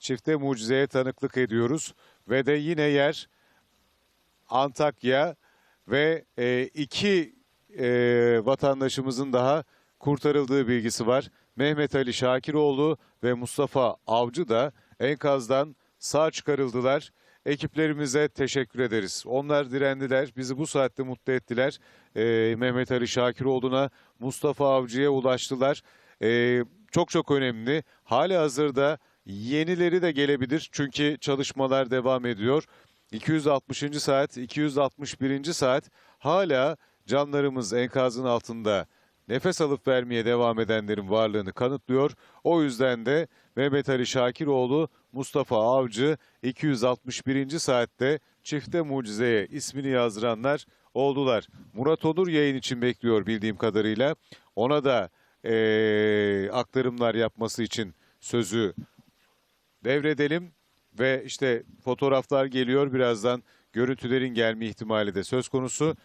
çifte mucizeye tanıklık ediyoruz. Ve de yine yer Antakya ve e, iki e, vatandaşımızın daha kurtarıldığı bilgisi var. Mehmet Ali Şakiroğlu ve Mustafa Avcı da enkazdan sağ çıkarıldılar. Ekiplerimize teşekkür ederiz. Onlar direndiler, bizi bu saatte mutlu ettiler. E, Mehmet Ali Şakiroğlu'na, Mustafa Avcı'ya ulaştılar. E, çok çok önemli. Hali hazırda yenileri de gelebilir çünkü çalışmalar devam ediyor. 260. saat, 261. saat hala canlarımız enkazın altında nefes alıp vermeye devam edenlerin varlığını kanıtlıyor. O yüzden de Mehmet Ali Şakiroğlu, Mustafa Avcı 261. saatte çifte mucizeye ismini yazdıranlar oldular. Murat Onur yayın için bekliyor bildiğim kadarıyla. Ona da eee, aktarımlar yapması için sözü devredelim ve işte fotoğraflar geliyor birazdan görüntülerin gelme ihtimali de söz konusu.